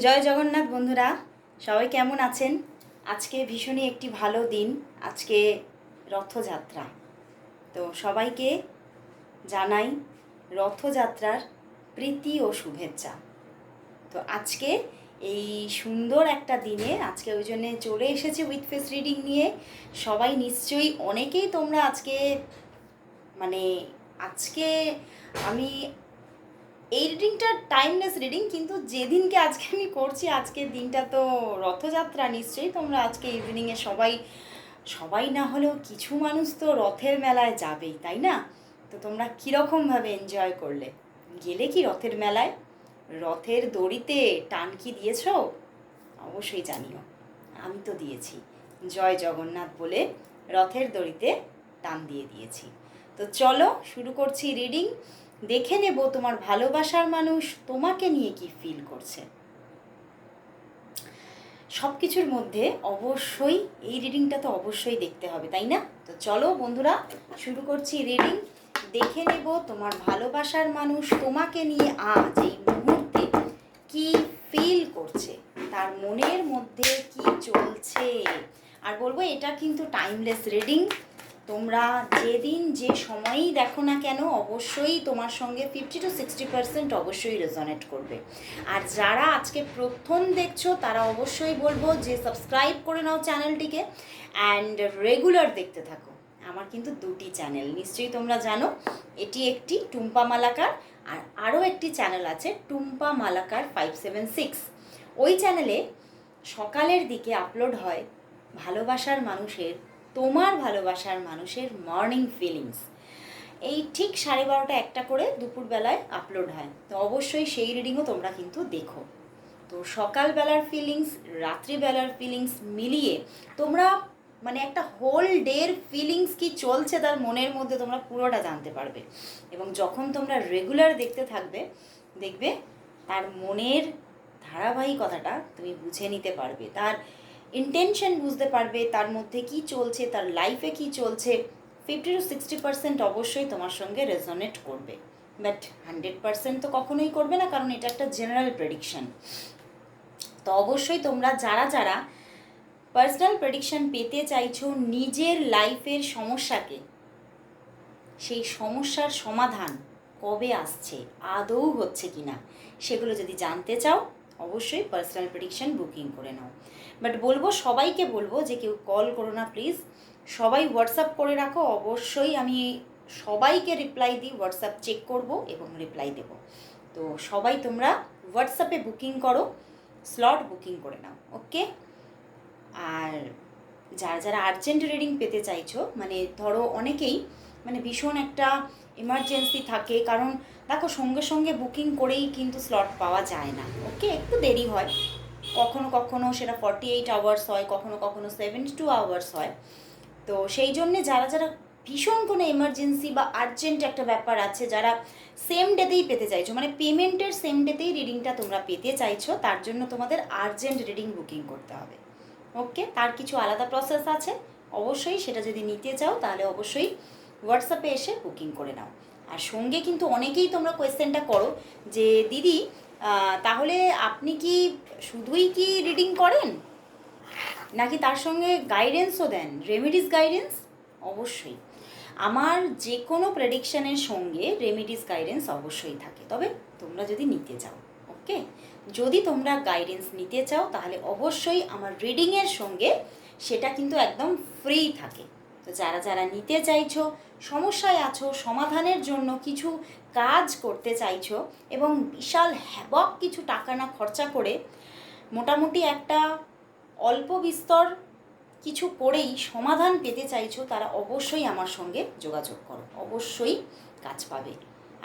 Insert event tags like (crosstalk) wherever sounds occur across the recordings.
জয় জগন্নাথ বন্ধুরা, সবাই কেমন আছেন? আজকে ভীষণই একটি ভালো দিন, আজকে রথযাত্রা। তো সবাইকে জানাই রথযাত্রার প্রীতি ও শুভেচ্ছা। তো আজকে এই সুন্দর একটা দিনে, আজকে ওই জন্যে চলে এসেছি উইথ ফেস রিডিং নিয়ে। সবাই নিশ্চয়ই অনেকেই তোমরা আজকে মানে আজকে আমি এই রিডিংটা টাইমলেস রিডিং কিন্তু যেদিনকে আজকে আমি করছি আজকের দিনটা তো রথযাত্রা নিশ্চয়ই, তোমরা আজকে ইভিনিংয়ে সবাই সবাই না হলেও কিছু মানুষ তো রথের মেলায় যাবেই, তাই না? তো তোমরা কীরকমভাবে এনজয় করলে? গেলে কি রথের মেলায়? রথের দড়িতে টান কি দিয়েছ? অবশ্যই জানিও, আমি তো দিয়েছি। জয় জগন্নাথ বলে রথের দড়িতে টান দিয়ে দিয়েছি। তো চলো, শুরু করছি রিডিং দেখে নেব তোমার ভালোবাসার মানুষ তোমাকে নিয়ে কি ফিল করছে। সব কিছুর মধ্যে অবশ্যই এই রিডিংটা তো অবশ্যই দেখতে হবে, তাই না? তো চলো বন্ধুরা, শুরু করছি রিডিং দেখে নেব তোমার ভালোবাসার মানুষ তোমাকে নিয়ে আজ এই মুহূর্তে কি ফিল করছে, তার মনের মধ্যে কি চলছে। আর বলব এটা কিন্তু টাইমলেস রিডিং তোমরা যেদিন যে সময়ই দেখো না কেন, অবশ্যই তোমার সঙ্গে ফিফটি টু সিক্সটি পার্সেন্ট অবশ্যই রেজনেট করবে। আর যারা আজকে প্রথম দেখছ, তারা অবশ্যই বলব যে সাবস্ক্রাইব করে নাও চ্যানেলটিকে অ্যান্ড রেগুলার দেখতে থাকো। আমার কিন্তু দুটি চ্যানেল নিশ্চয়ই তোমরা জানো। এটি একটি টুম্পা মালাকার আর আরও একটি চ্যানেল আছে Tumpa Malakar five seven six ওই চ্যানেলে সকালের দিকে আপলোড হয় ভালোবাসার মানুষের তোমার ভালোবাসার মানুষের মর্নিং ফিলিংস এই ঠিক সাড়ে বারোটা একটা করে দুপুরবেলায় আপলোড হয়। তো অবশ্যই সেই রিডিংও তোমরা কিন্তু দেখো। তো সকালবেলার ফিলিংস রাত্রিবেলার ফিলিংস মিলিয়ে তোমরা মানে একটা হোল ডের ফিলিংস কি চলছে তার মনের মধ্যে তোমরা পুরোটা জানতে পারবে। এবং যখন তোমরা রেগুলার দেখতে থাকবে, দেখবে তার মনের ধারাবাহিকতাটা তুমি বুঝে নিতে পারবে। তার ইন্টেনশন বুঝতে পারবে তার মধ্যে কি চলছে, তার লাইফে কি চলছে। ফিফটি টু সিক্সটি পার্সেন্ট অবশ্যই তোমার সঙ্গে রেজনেট করবে। বাট হান্ড্রেড পার্সেন্ট তো কখনোই করবে না, কারণ এটা একটা জেনারেল প্রেডিকশন তো অবশ্যই তোমরা যারা যারা পার্সোনাল প্রেডিকশন পেতে চাইছো নিজের লাইফের সমস্যাকে, সেই সমস্যার সমাধান কবে আসছে, আদৌ হচ্ছে কি না সেগুলো যদি জানতে চাও, অবশ্যই পার্সোনাল প্রেডিকশন বুকিং করে নাও। বাট বলব, সবাইকে বলব যে কেউ কল করো না প্লিজ সবাই হোয়াটসঅ্যাপ করে রাখো। অবশ্যই আমি সবাইকে রিপ্লাই দিই হোয়াটসঅ্যাপ চেক করব এবং রিপ্লাই দেব। তো সবাই তোমরা হোয়াটসঅ্যাপে বুকিং করো স্লট বুকিং করে নাও ওকে আর যারা যারা আর্জেন্ট রিডিং পেতে চাইছো মানে ধরো অনেকেই মানে ভীষণ একটা এমার্জেন্সি থাকে, কারণ দেখো সঙ্গে সঙ্গে বুকিং করেই কিন্তু স্লট পাওয়া যায় না ওকে একটু দেরি হয়। কখনো কখনো সেটা ফর্টি এইট আওয়ার্স হয়, কখনো কখনো সেভেন্টি টু আওয়ার্স হয়। তো সেই জন্যে যারা যারা ভীষণ কোনো এমার্জেন্সি বা আর্জেন্ট একটা ব্যাপার আছে, যারা সেম ডেতেই পেতে চাইছো মানে পেমেন্টের সেম ডেতেই রিডিংটা তোমরা পেতে চাইছো, তার জন্য তোমাদের আর্জেন্ট রিডিং বুকিং করতে হবে। ওকে তার কিছু আলাদা প্রসেস আছে, অবশ্যই সেটা যদি নিতে চাও, তাহলে অবশ্যই হোয়াটসঅ্যাপে এসে বুকিং করে নাও। আর সঙ্গে কিন্তু অনেকেই তোমরা কোয়েশ্চেনটা করো, যে দিদি তাহলে আপনি কি শুধুই কি রিডিং করেন? নাকি তার সঙ্গে গাইডেন্সও দেন? রেমিডিস গাইডেন্স অবশ্যই। আমার যে কোনো প্রেডিকশানের সঙ্গে রেমিডিস গাইডেন্স অবশ্যই থাকে। তবে তোমরা যদি নিতে চাও ওকে যদি তোমরা গাইডেন্স নিতে চাও, তাহলে অবশ্যই আমার রিডিংয়ের সঙ্গে সেটা কিন্তু একদম ফ্রি থাকে। তো যারা যারা নিতে চাইছো, সমস্যায় আছো, সমাধানের জন্য কিছু কাজ করতে চাইছো এবং বিশাল হ্যাবক কিছু টাকা না খরচা করে মোটামুটি একটা অল্প বিস্তর কিছু করেই সমাধান পেতে চাইছো, তারা অবশ্যই আমার সঙ্গে যোগাযোগ করো। অবশ্যই কাজ পাবে।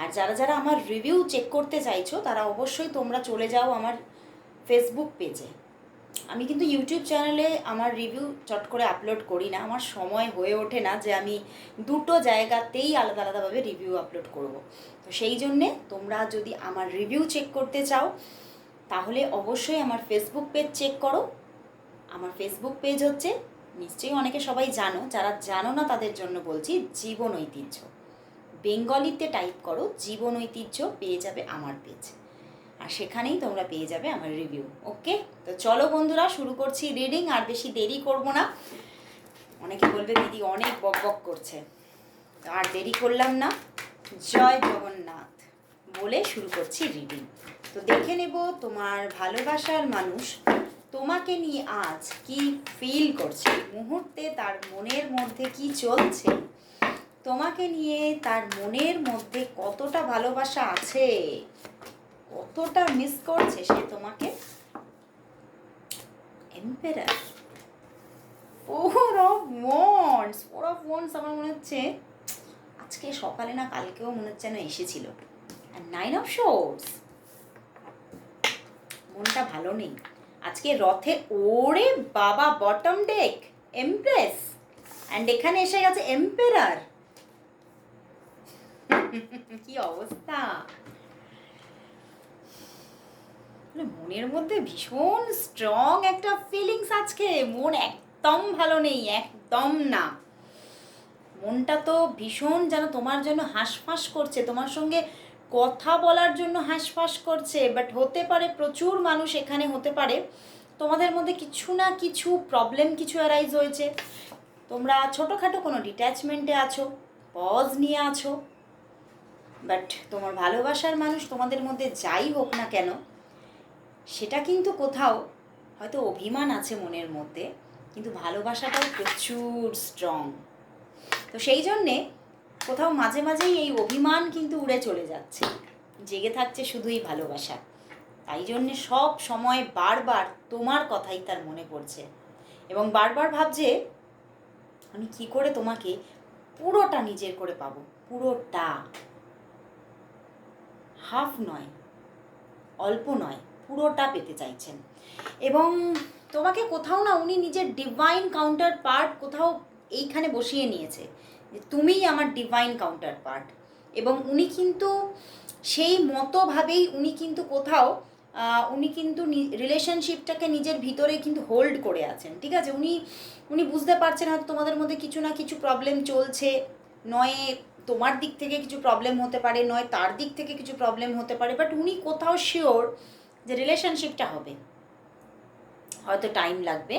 আর যারা যারা আমার রিভিউ চেক করতে চাইছো, তারা অবশ্যই তোমরা চলে যাও আমার ফেসবুক পেজে আমি কিন্তু ইউটিউব চ্যানেলে আমার রিভিউ চট করে আপলোড করি না, আমার সময় হয়ে ওঠে না যে আমি দুটো জায়গাতেই আলাদা আলাদাভাবে রিভিউ আপলোড করব। তো সেই জন্যে তোমরা যদি আমার রিভিউ চেক করতে চাও তাহলে অবশ্যই আমার ফেসবুক পেজ চেক করো। আমার ফেসবুক পেজ হচ্ছে, নিশ্চয়ই অনেকে সবাই জানো, যারা জানো না তাদের জন্য বলছি, জীবন ঐতিহ্য। বেঙ্গলিতে টাইপ করো, জীবন ঐতিহ্য পেয়ে যাবে আমার পেজ আর সেখানেই তোমরা পেয়ে যাবে আমার রিভিউ ওকে তো চলো বন্ধুরা, শুরু করছি রিডিং আর বেশি দেরি করব না। অনেকে বলবে, দিদি, অনেক বক বক করছে। আর দেরি করলাম না। জয় জগন্নাথ। বলে শুরু করছি রিডিং তো দেখে নেব তোমার ভালোবাসার মানুষ তোমাকে নিয়ে আজ কি ফিল করছে? মুহূর্তে তার মনের মধ্যে কি চলছে? তোমাকে নিয়ে তার মনের মধ্যে কতটা ভালোবাসা আছে? কতটা মিস করছে সে তোমাকে? অফ অফ আমার মনে হচ্ছে আজকে সকালে না কালকেও মনে হচ্ছে যেন এসেছিল। আর নাইন অফ শোর্স মনটা ভালো নেই। আজকে রথে ওরে বাবা বটম ডেক এমপ্রেস অ্যান্ড এখানে এসে গেছে এম্পেরার (laughs) কি অবস্থা? মানে মনের মধ্যে ভীষণ স্ট্রং একটা ফিলিংস আজকে। মন একদম ভালো নেই, একদম না। মনটা তো ভীষণ যেন তোমার জন্য হাঁসফাঁস করছে। তোমার সঙ্গে কথা বলার জন্য হাঁসফাঁস করছে বাট হতে পারে প্রচুর মানুষ এখানে হতে পারে। তোমাদের মধ্যে কিছু না কিছু প্রবলেম কিছু অ্যারাইজ হয়েছে। তোমরা ছোটোখাটো কোনো ডিট্যাচমেন্টে আছো পজ নিয়ে আছো বাট তোমার ভালোবাসার মানুষ তোমাদের মধ্যে যাই হোক না কেন, সেটা কিন্তু কোথাও হয়তো অভিমান আছে মনের মধ্যে, কিন্তু ভালোবাসাটাও প্রচুর স্ট্রং তো সেই জন্যে কোথাও মাঝে মাঝেই এই অভিমান কিন্তু উড়ে চলে যাচ্ছে। জেগে থাকছে শুধুই ভালোবাসা। তাই জন্যে সব সময় বারবার তোমার কথাই তার মনে পড়ছে। এবং বারবার ভাবছে, আমি কি করে তোমাকে পুরোটা নিজের করে পাবো? পুরোটা। হাফ নয়, অল্প নয়, পুরোটা পেতে চাইছেন। এবং তোমাকে কোথাও না উনি নিজের ডিভাইন কাউন্টার পার্ট কোথাও এইখানে বসিয়ে নিয়েছে। যে তুমিই আমার ডিভাইন কাউন্টার পার্ট এবং উনি কিন্তু সেই মতোভাবেই উনি কিন্তু কোথাও উনি কিন্তু রিলেশনশিপটাকে নিজের ভিতরে কিন্তু হোল্ড করে আছেন, ঠিক আছে? উনি উনি বুঝতে পারছেন হয়তো তোমাদের মধ্যে কিছু না কিছু প্রবলেম চলছে, নয় তোমার দিক থেকে কিছু প্রবলেম হতে পারে, নয় তার দিক থেকে কিছু প্রবলেম হতে পারে বাট উনি কোথাও শিওর যে রিলেশনশিপটা হবে। হয়তো টাইম লাগবে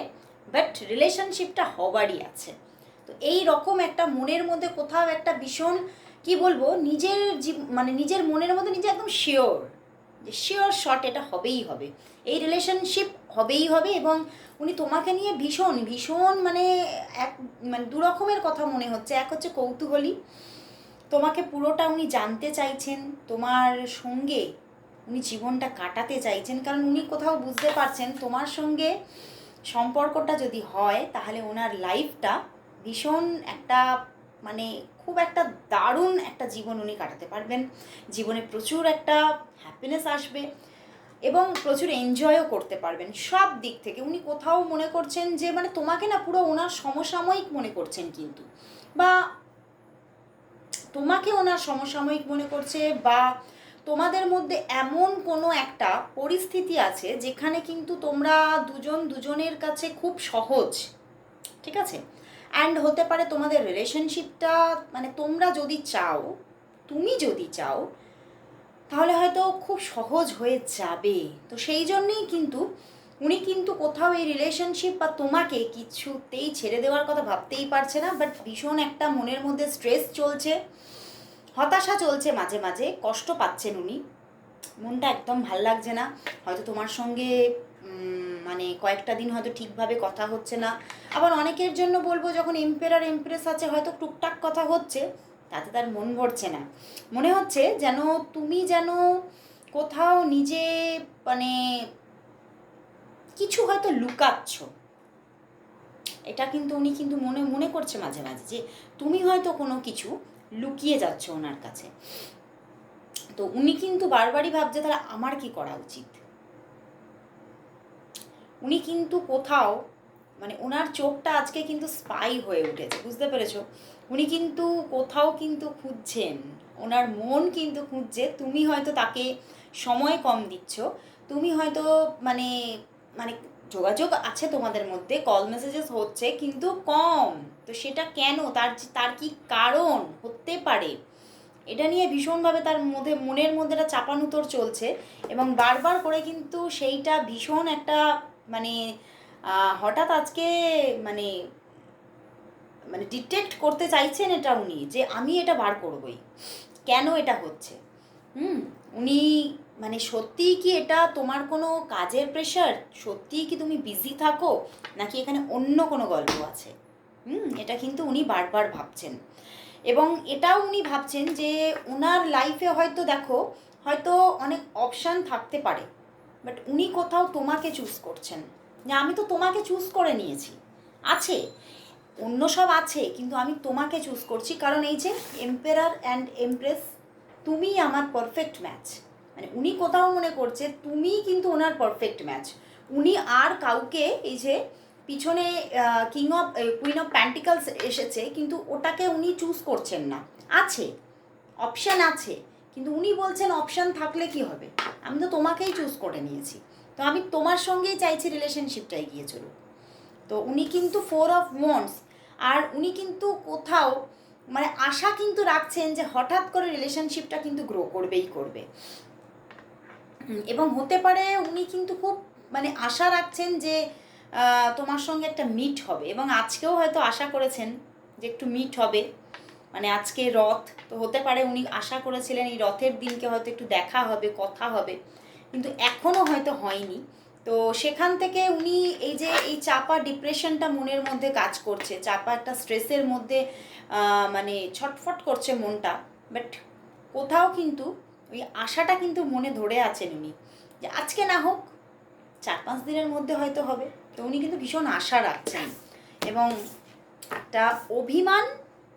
বাট রিলেশনশিপটা হবারই আছে। তো এই রকম একটা মনের মধ্যে কোথাও একটা ভীষণ, কি বলব, নিজের মানে নিজের মনের মধ্যে নিজে একদম শিওর যে শিওর শট এটা হবেই হবে। এই রিলেশনশিপ হবেই হবে এবং উনি তোমাকে নিয়ে ভীষণ ভীষণ মানে এক মানে দু রকমের কথা মনে হচ্ছে। এক হচ্ছে কৌতূহলী, তোমাকে পুরোটা উনি জানতে চাইছেন, তোমার সঙ্গে উনি জীবনটা কাটাতে চাইছেন, কারণ উনি কোথাও বুঝতে পারছেন তোমার সঙ্গে সম্পর্কটা যদি হয়, তাহলে ওনার লাইফটা ভীষণ একটা মানে খুব একটা দারুণ একটা জীবন উনি কাটাতে পারবেন। জীবনে প্রচুর একটা হ্যাপিনেস আসবে এবং প্রচুর এনজয়ও করতে পারবেন। সব দিক থেকে উনি কোথাও মনে করছেন যে মানে তোমাকে না পুরো ওনার সমসাময়িক মনে করছেন কিন্তু। বা তোমাকে ওনার সমসাময়িক মনে করছে বা তোমাদের মধ্যে এমন কোনো একটা পরিস্থিতি আছে যেখানে কিন্তু তোমরা দুজন দুজনের কাছে খুব সহজ, ঠিক আছে? অ্যান্ড হতে পারে তোমাদের রিলেশনশিপটা মানে তোমরা যদি চাও, তুমি যদি চাও, তাহলে হয়তো খুব সহজ হয়ে যাবে। তো সেই জন্যেই কিন্তু উনি কিন্তু কোথাও এই রিলেশনশিপ বা তোমাকে কিছুতেই ছেড়ে দেওয়ার কথা ভাবতেই পারছে না বাট ভীষণ একটা মনের মধ্যে স্ট্রেস চলছে, হতাশা চলছে মাঝে মাঝে, কষ্ট পাচ্ছেন উনি। মনটা একদম ভালো লাগছে না। হয়তো তোমার সঙ্গে মানে কয়েকটা দিন হয়তো ঠিকভাবে কথা হচ্ছে না। আবার অনেকের জন্য বলব যখন এম্পেরার এমপ্রেস আছে, হয়তো টুকটাক কথা হচ্ছে, তাতে তার মন ভরছে না। মনে হচ্ছে যেন তুমি যেন কোথাও নিজে মানে কিছু হয়তো লুকাচ্ছ। এটা কিন্তু উনি কিন্তু মনে মনে করছে মাঝে মাঝে যে তুমি হয়তো কোনো কিছু লুকিয়ে যাচ্ছ ওনার কাছে। তো উনি কিন্তু বারবারই ভাবছে তাহলে আমার কি করা উচিত? উনি কিন্তু কোথাও মানে ওনার চোখটা আজকে কিন্তু স্পাই হয়ে উঠেছে, বুঝতে পেরেছ? উনি কিন্তু কোথাও কিন্তু খুঁজছেন, ওনার মন কিন্তু খুঁজছে, তুমি হয়তো তাকে সময় কম দিচ্ছ, তুমি হয়তো মানে মানে যোগাযোগ আছে তোমাদের মধ্যে কল মেসেজেস হচ্ছে কিন্তু কম, তো সেটা কেন? তার তার কি কারণ? হতে পারে। এটা নিয়ে ভীষণভাবে তার মধ্যে, মনের মধ্যে একটা চাপানুতর চলছে এবং বারবার করে কিন্তু সেইটা ভীষণ একটা মানে হঠাৎ আজকে মানে মানে ডিটেক্ট করতে চাইছেন এটা উনি যে আমি এটা বার করবই। কেন এটা হচ্ছে? হুম? উনি মানে সত্যিই কি এটা তোমার কোনো কাজের প্রেশার সত্যিই কি তুমি বিজি থাকো? নাকি এখানে অন্য কোনো গল্প আছে? হুম? এটা কিন্তু উনি বারবার ভাবছেন। এবং এটাও উনি ভাবছেন যে ওনার লাইফে হয়তো দেখো, হয়তো অনেক অপশান থাকতে পারে। বাট উনি কোথাও তোমাকে চুজ করছেন। যে আমি তো তোমাকে চুজ করে নিয়েছি। আছে। অন্য সব আছে, কিন্তু আমি তোমাকে চুজ করছি কারণ এই যে এম্পেরার অ্যান্ড এমপ্রেস তুমি আমার পারফেক্ট ম্যাচ মানে উনি কোথাও মনে করছে তুমি কিন্তু ওনার পারফেক্ট ম্যাচ উনি আর কাউকে এই যে পিছনে king of queen of pentacles এসেছে, কিন্তু ওটাকে উনি চুজ করছেন না। আছে। অপশান আছে। কিন্তু উনি বলছেন অপশান থাকলে কি হবে? আমি তো তোমাকেই চুজ করে নিয়েছি। তো আমি তোমার সঙ্গেই চাইছি রিলেশনশিপটা এগিয়ে চলুক। তো উনি কিন্তু ফোর অফ ওয়ান্স আর উনি কিন্তু কোথাও মানে আশা কিন্তু রাখছেন যে হঠাৎ করে রিলেশনশিপটা কিন্তু গ্রো করবেই করবে। এবং হতে পারে উনি কিন্তু খুব মানে আশা রাখছেন যে তোমার সঙ্গে একটা মিট হবে। এবং আজকেও হয়তো আশা করেছেন যে একটু মিট হবে। মানে আজকে রথ, তো হতে পারে উনি আশা করেছিলেন এই রথের দিনকে হয়তো একটু দেখা হবে, কথা হবে, কিন্তু এখনও হয়তো হয়নি। তো সেখান থেকে উনি এই যে এই চাপা ডিপ্রেশনটা মনের মধ্যে কাজ করছে, চাপা একটা স্ট্রেসের মধ্যে মানে ছটফট করছে মনটা, বাট কোথাও কিন্তু ওই আশাটা কিন্তু মনে ধরে আছেন উনি, যে আজকে না হোক চার পাঁচ দিনের মধ্যে হয়তো হবে। তো উনি কিন্তু ভীষণ আশা রাখছেন এবং একটা অভিমান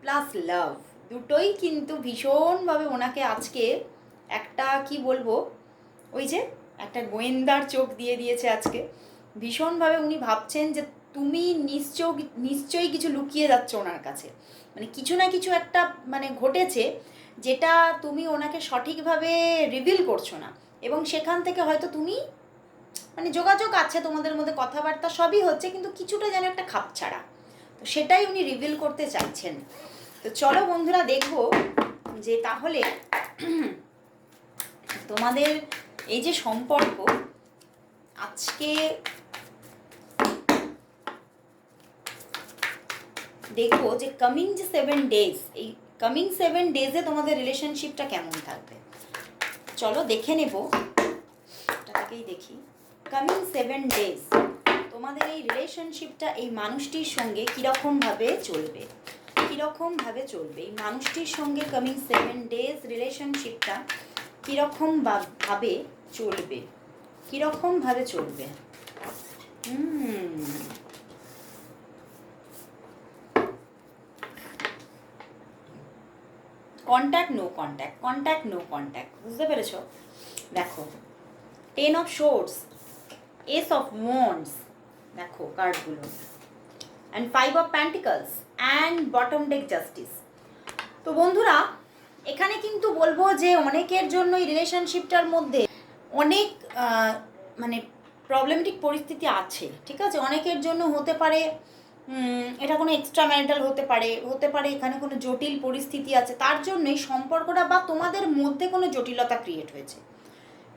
প্লাস লাভ দুটোই কিন্তু ভীষণভাবে ওনাকে আজকে একটা, কি বলব, ওই যে একটা গোয়েন্দার চোখ দিয়ে দিয়েছে আজকে। ভীষণভাবে উনি ভাবছেন যে তুমি নিশ্চয় নিশ্চয়ই কিছু লুকিয়ে যাচ্ছ ওনার কাছে। মানে কিছু না কিছু একটা মানে ঘটেছে যেটা তুমি ওনাকে সঠিকভাবে রিভিল করছ না। এবং সেখান থেকে হয়তো তুমি মানে যোগাযোগ আছে তোমাদের মধ্যে, কথাবার্তা সবই হচ্ছে, কিন্তু কিছুটা যেন একটা খাপ ছাড়া তো সেটাই উনি রিভিল করতে চাইছেন। তো চলো বন্ধুরা দেখব যে তাহলে তোমাদের এই যে সম্পর্ক, আজকে দেখব যে কামিং যে সেভেন ডেজ এই কামিং সেভেন ডেজে তোমাদের রিলেশনশিপটা কেমন থাকবে। চলো দেখে নেব এটা থেকেই দেখি। কামিং সেভেন ডেজ তোমাদের এই রিলেশনশিপটা এই মানুষটির সঙ্গে কীরকমভাবে চলবে? কীরকমভাবে চলবে? এই মানুষটির সঙ্গে কামিং সেভেন ডেজ রিলেশনশিপটা কীরকম ভাবে চলবে? কীরকমভাবে চলবে? হুম। Contact no contact contact no contact বুঝতে পেরেছ? দেখো ten of swords ace of wands দেখো কার্ডগুলো and five of pentacles and bottom deck justice তো বন্ধুরা, এখানে কিন্তু বলব যে অনেকের জন্য এই রিলেশনশিপটার মধ্যে অনেক মানে প্রবলেমেটিক পরিস্থিতি আছে, ঠিক আছে? অনেকের জন্য হতে পারে এটা কোনো এক্সট্রা ম্যারিটাল হতে পারে হতে পারে এখানে কোনো জটিল পরিস্থিতি আছে, তার জন্যই সম্পর্কটা বা তোমাদের মধ্যে কোনো জটিলতা ক্রিয়েট হয়েছে।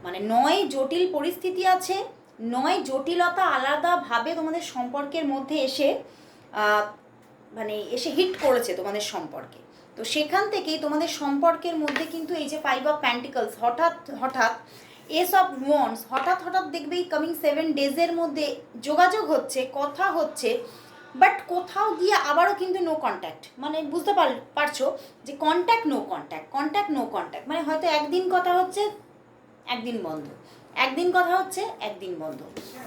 মানে নয় জটিল পরিস্থিতি আছে, নয় জটিলতা আলাদাভাবে তোমাদের সম্পর্কের মধ্যে এসে মানে এসে হিট করেছে তোমাদের সম্পর্কে। তো সেখান থেকেই তোমাদের সম্পর্কের মধ্যে কিন্তু এই যে ফাইভ অফ প্যান্টিকলস হঠাৎ হঠাৎ এস অফ ওয়ান্স হঠাৎ হঠাৎ দেখবে এই কামিং সেভেন ডেজের মধ্যে যোগাযোগ হচ্ছে, কথা হচ্ছে বাট কোথাও গিয়ে আবারও কিন্তু নো কন্ট্যাক্ট মানে বুঝতে পার, পারছ যে contact no contact contact no contact মানে হয়তো একদিন কথা হচ্ছে, একদিন বন্ধ। একদিন কথা হচ্ছে, একদিন বন্ধ।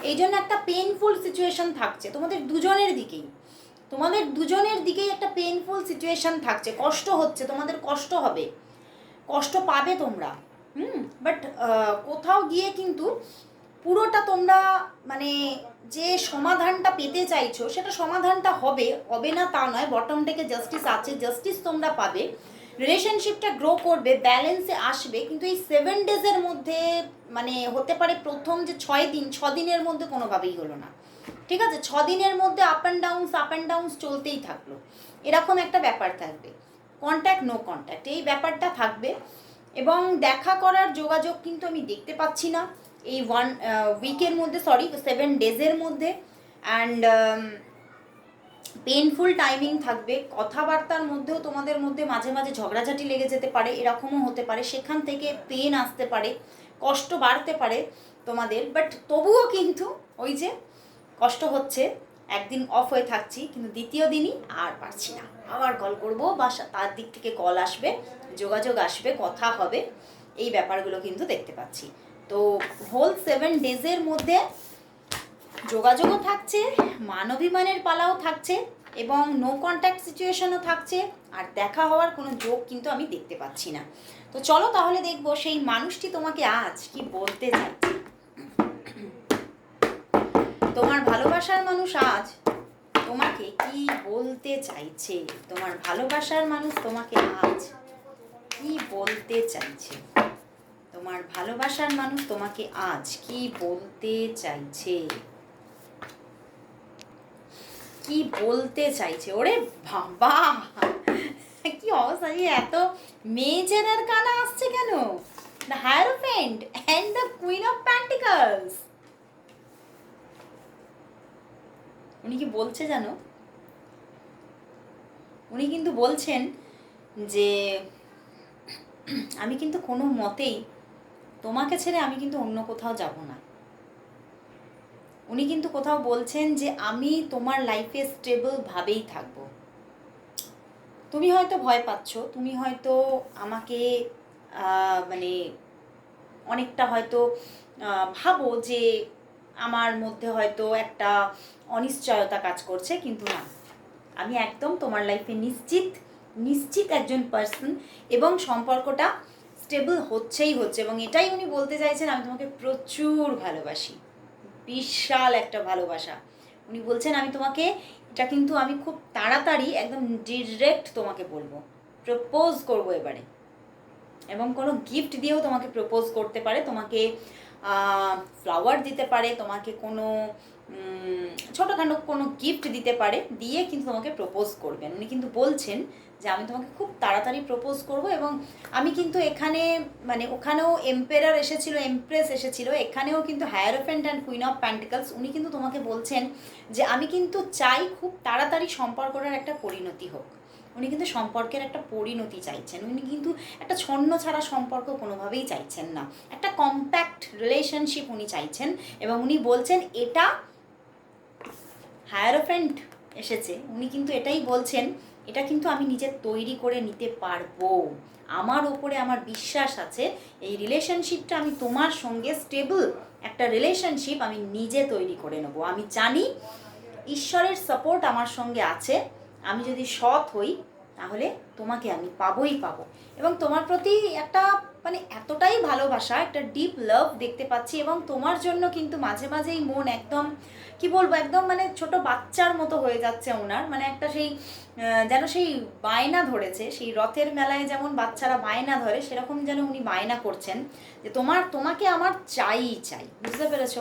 এই জন্য একটা পেনফুল সিচুয়েশন থাকছে। তোমাদের দুজনের দিকেই। তোমাদের দুজনের দিকেই একটা পেনফুল সিচুয়েশন থাকছে। কষ্ট হচ্ছে, তোমাদের কষ্ট হবে। কষ্ট পাবে তোমরা, হুম? বাট কোথাও গিয়ে কিন্তু পুরোটা তোমরা মানে যে সমাধানটা পেতে চাইছো, সেটা সমাধানটা হবে হবে না তা নয়। বটম থেকে জাস্টিস আছে জাস্টিস তোমরা পাবে। রিলেশনশিপটা গ্রো করবে ব্যালেন্সে আসবে। কিন্তু এই সেভেন ডেজের মধ্যে মানে হতে পারে প্রথম যে ছয় দিন ছ দিনের মধ্যে কোনোভাবেই হলো না। ঠিক আছে? ছ দিনের মধ্যে up and downs up and downs চলতেই থাকল। এরকম একটা ব্যাপার থাকবে। কন্ট্যাক্ট নো কন্ট্যাক্ট এই ব্যাপারটা থাকবে। এবং দেখা করার যোগাযোগ কিন্তু আমি দেখতে পাচ্ছি না। এই ওয়ান উইকের মধ্যে সরি সেভেন ডেজের মধ্যে। অ্যান্ড পেনফুল টাইমিং থাকবে। কথাবার্তার মধ্যেও তোমাদের মধ্যে মাঝে মাঝে ঝগড়াঝাটি লেগে যেতে পারে, এরকমও হতে পারে। সেখান থেকে পেন আসতে পারে, কষ্ট বাড়তে পারে তোমাদের। বাট তবুও কিন্তু ওই যে কষ্ট হচ্ছে, একদিন অফ হয়ে থাকছি, কিন্তু দ্বিতীয় দিনই আর পারছি না। আবার কল করব বা তার দিক থেকে কল আসবে, যোগাযোগ আসবে, কথা হবে, এই ব্যাপারগুলো কিন্তু দেখতে পাচ্ছি। তো হোল সেভেন ডেজের মধ্যে যোগাযোগও থাকছে, মানবিমানের পালাও থাকছে এবং নো কন্ট্যাক্ট সিচুয়েশনও থাকছে, আর দেখা হওয়ার কোনো যোগ কিন্তু আমি দেখতে পাচ্ছি না। তো চলো তাহলে দেখব সেই মানুষটি তোমাকে আজ কি বলতে চাইছে। তোমার ভালোবাসার মানুষ আজ তোমাকে কি বলতে চাইছে? তোমার ভালোবাসার মানুষ তোমাকে আজ কি বলতে চাইছে? তোমার ভালোবাসার মানুষ তোমাকে আজ কি বলতে চাইছে? কি বলতে চাইছে? ওরে বাবা! কি অবস্থা এই এত মেজেরার কানা আসছে কেন? The hierophant and the queen of pentacles উনি কি বলছে জানো? উনি কিন্তু বলছেন যে, আমি কিন্তু কোনো মতেই তোমাকে ছেড়ে আমি কিন্তু অন্য কোথাও যাব না। উনি কিন্তু কোথাও বলছেন যে, আমি তোমার লাইফে স্টেবলভাবেই থাকব। তুমি হয়তো ভয় পাচ্ছ, তুমি হয়তো আমাকে মানে অনেকটা হয়তো ভাবো যে আমার মধ্যে হয়তো একটা অনিশ্চয়তা কাজ করছে, কিন্তু না। আমি একদম তোমার লাইফে নিশ্চিত নিশ্চিত একজন পার্সন এবং সম্পর্কটা স্টেবল হচ্ছেই হচ্ছে এবং এটাই উনি বলতে চাইছেন, আমি তোমাকে প্রচুর ভালোবাসি। বিশাল একটা ভালোবাসা। উনি বলছেন, আমি তোমাকে, এটা কিন্তু আমি খুব তাড়াতাড়ি একদম ডিরেক্ট তোমাকে বলব। প্রপোজ করব এবারে। এবং কোনো গিফট দিয়েও তোমাকে প্রপোজ করতে পারে, তোমাকে ফ্লাওয়ার দিতে পারে, তোমাকে কোনো ছোটোখাটো কোনো গিফট দিতে পারে, দিয়ে কিন্তু তোমাকে প্রপোজ করবেন। উনি কিন্তু বলছেন যে, আমি তোমাকে খুব তাড়াতাড়ি প্রপোজ করব এবং আমি কিন্তু এখানে মানে ওখানেও এম্পেরার এসেছিল এমপ্রেস এসেছিল, এখানেও কিন্তু hierophant and queen of pentacles উনি কিন্তু তোমাকে বলছেন যে, আমি কিন্তু চাই খুব তাড়াতাড়ি সম্পর্কটার একটা পরিণতি হোক। উনি কিন্তু সম্পর্কের একটা পরিণতি চাইছেন। উনি কিন্তু একটা ছন্ন ছাড়া সম্পর্ক কোনোভাবেই চাইছেন না। একটা কম্প্যাক্ট রিলেশনশিপ উনি চাইছেন এবং উনি বলছেন, এটা হায়ারোফ্রেন্ড এসেছে। উনি কিন্তু এটাই বলছেন, এটা কিন্তু আমি নিজে তৈরি করে নিতে পারব। আমার ওপরে আমার বিশ্বাস আছে, এই রিলেশনশিপটা আমি তোমার সঙ্গে স্টেবল একটা রিলেশনশিপ আমি নিজে তৈরি করে নেব। আমি জানি ঈশ্বরের সাপোর্ট আমার সঙ্গে আছে আমি যদি সৎ হই, তাহলে তোমাকে আমি পাবোই পাবো। এবং তোমার প্রতি একটা মানে এতটাই ভালোবাসা, একটা ডিপ লাভ দেখতে পাচ্ছি এবং তোমার জন্য কিন্তু মাঝে মাঝেই মন একদম, কি বলব, একদম মানে ছোট বাচ্চার মতো হয়ে যাচ্ছে ওনার। মানে একটা সেই যেন সেই বায়না ধরেছে, সেই রথের মেলায় যেমন বাচ্চারা বায়না ধরে, সেরকম যেন উনি বায়না করছেন, যে তোমার, তোমাকে আমার চাই চাই। বুঝতে পেরেছ?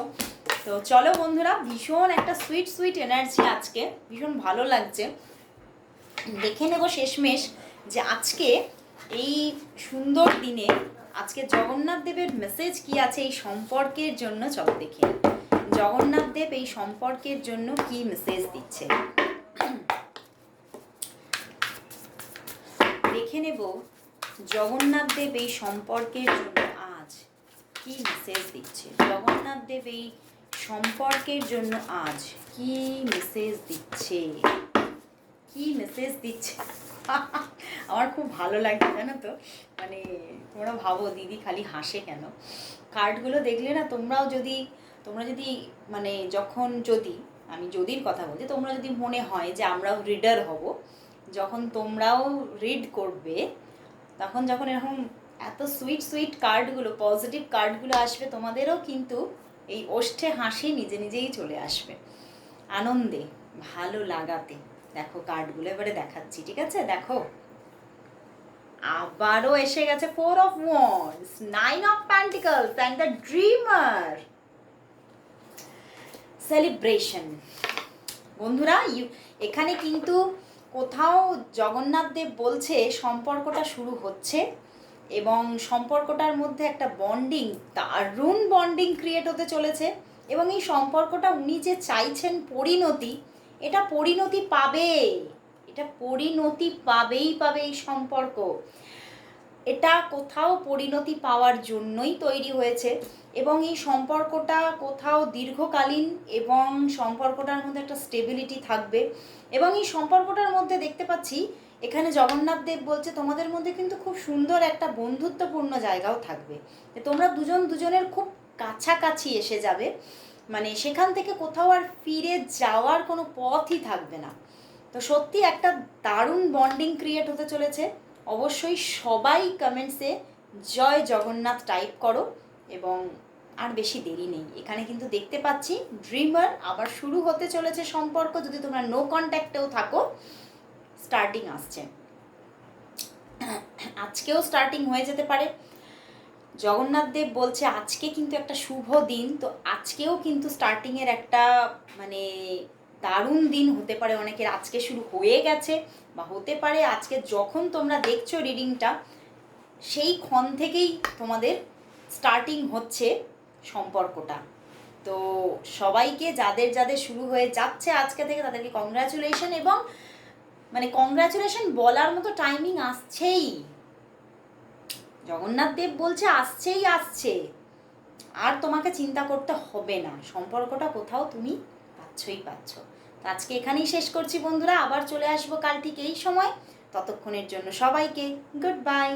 তো চলো বন্ধুরা, ভীষণ একটা সুইট সুইট এনার্জি আজকে। ভীষণ ভালো লাগছে। দেখে নেব শেষমেশ যে আজকে এই সুন্দর দিনে আজকে জগন্নাথ দেবের মেসেজ কি আছে, এই সম্পর্কের জন্য চলো দেখে। জগন্নাথ দেব এই সম্পর্কের জন্য কি মেসেজ দিচ্ছে? দেখে নেব জগন্নাথ দেব এই সম্পর্কের জন্য আজ কি মেসেজ দিচ্ছে। জগন্নাথ দেব এই সম্পর্কের জন্য আজ কি মেসেজ দিচ্ছে? কি মেসেজ দিচ্ছে? আমার খুব ভালো লাগে, জানো তো? মানে তোমরা ভাবো, দিদি খালি হাসে কেন? কার্ডগুলো দেখলে না তোমরাও যদি, তোমরা যদি মানে যখন যদি, আমি যদির কথা বলছি, তোমরা যদি মনে হয় যে আমরাও রিডার হব, যখন তোমরাও রিড করবে, তখন যখন এরকম এত সুইট সুইট কার্ডগুলো পজিটিভ কার্ডগুলো আসবে, তোমাদেরও কিন্তু এই ওষ্ঠে হাসি নিজে নিজেই চলে আসবে। আনন্দে, ভালো লাগাতে। দেখো কার্ডগুলো এবারে দেখাচ্ছি, ঠিক আছে? দেখো। আবারও এসে গেছে four of wands nine of pentacles and the dreamer celebration বন্ধুরা এখানে কিন্তু কোথাও জগন্নাথ দেব বলছে সম্পর্কটা শুরু হচ্ছে এবং সম্পর্কটার মধ্যে একটা বন্ডিং দারুণ বন্ডিং ক্রিয়েট হতে চলেছে এবং এই সম্পর্কটা উনি যে চাইছেন পরিণতি এটা পরিণতি পাবে। এটা পরিণতি পাবেই পাবে এই সম্পর্ক। এটা কোথাও পরিণতি পাওয়ার জন্যই তৈরি হয়েছে এবং এই সম্পর্কটা কোথাও দীর্ঘকালীন এবং সম্পর্কটার মধ্যে একটা স্টেবিলিটি থাকবে। এবং এই সম্পর্কটার মধ্যে দেখতে পাচ্ছি, এখানে জগন্নাথ দেব বলছে, তোমাদের মধ্যে কিন্তু খুব সুন্দর একটা বন্ধুত্বপূর্ণ জায়গাও থাকবে। তোমরা দুজন দুজনের খুব কাছাকাছি এসে যাবে। মানে সেখান থেকে কোথাও আর ফিরে যাওয়ার কোনো পথই থাকবে না। তো সত্যি একটা দারুণ বন্ডিং ক্রিয়েট হতে চলেছে। অবশ্যই সবাই কমেন্টসে জয় জগন্নাথ টাইপ করো এবং আর বেশি দেরি নেই। এখানে কিন্তু দেখতে পাচ্ছি ড্রিমার আবার শুরু হতে চলেছে সম্পর্ক। যদি তোমরা নো কন্ট্যাক্টেও থাকো স্টার্টিং আসছে। আজকেও স্টার্টিং হয়ে যেতে পারে। জগন্নাথ দেব বলছে, আজকে কিন্তু একটা শুভ দিন। তো আজকেও কিন্তু স্টার্টিংয়ের একটা মানে দারুণ দিন হতে পারে অনেকের। আজকে শুরু হয়ে গেছে বা হতে পারে। আজকে যখন তোমরা দেখছ রিডিংটা সেই ক্ষণ থেকেই তোমাদের স্টার্টিং হচ্ছে সম্পর্কটা। তো সবাইকে যাদের যাদের শুরু হয়ে যাচ্ছে আজকে থেকে তাদেরকে কংগ্রাচুলেশন এবং মানে কংগ্রাচুলেশন বলার মতো টাইমিং আসছেই। জগন্নাথ দেব বলছে, আসছেই, আসছে। আর তোমাকে চিন্তা করতে হবে না। সম্পর্কটা কোথাও তুমি পাচ্ছই পাচ্ছ। তো আজকে এখানেই শেষ করছি বন্ধুরা। আবার চলে আসব কাল ঠিক এই সময়। ততক্ষণের জন্য সবাইকে গুড বাই।